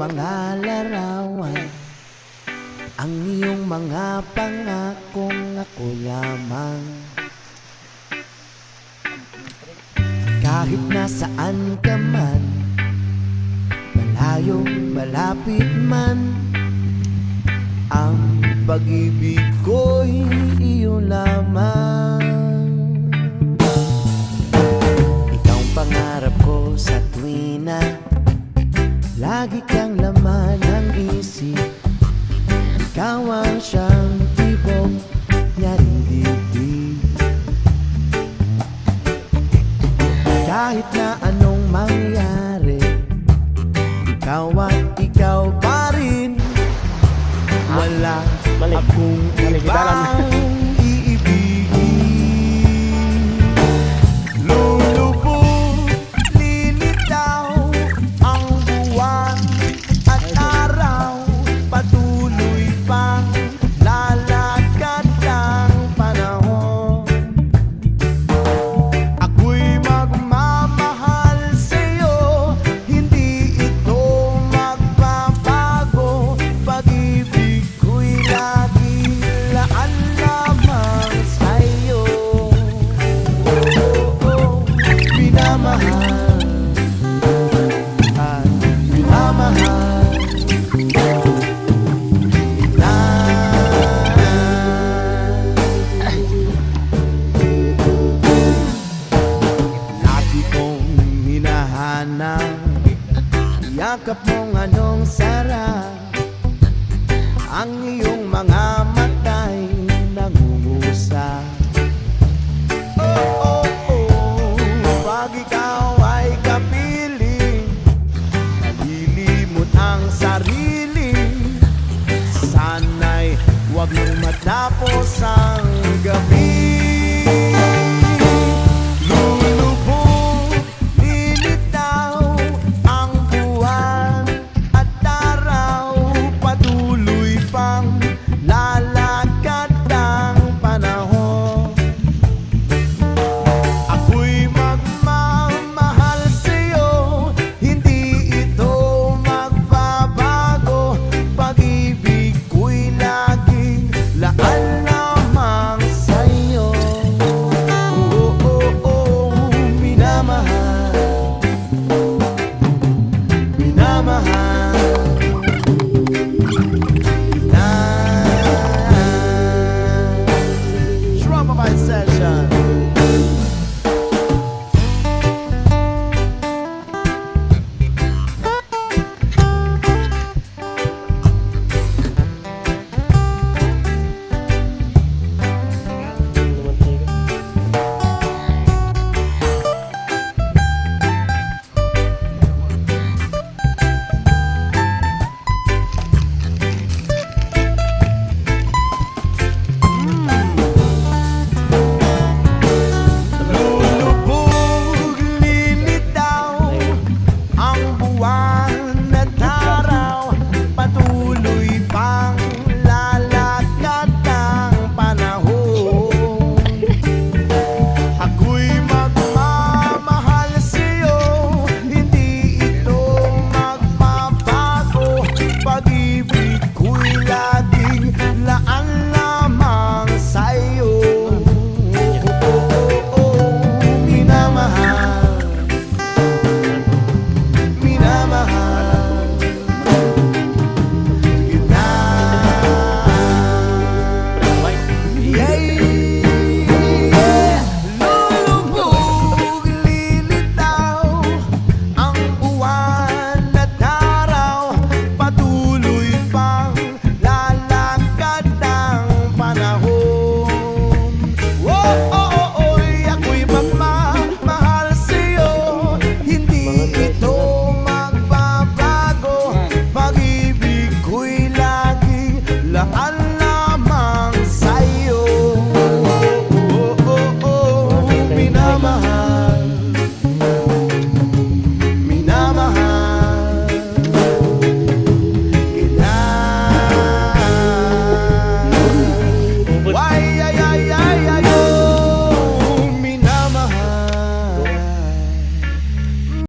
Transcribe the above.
mga larawan. Ang iyong mga pangakong ako lamang. Kahit nasaan ka man Malayo, malapit man Ang pag-ibig ko'y iyo lamang Ikaw ang siyang rin dibdib Kahit na anong mangyari Ikaw at ikaw pa rin Wala Balik. akong Naligitaran. sikap mong anong sarap. Ang iyong mga Yamaha.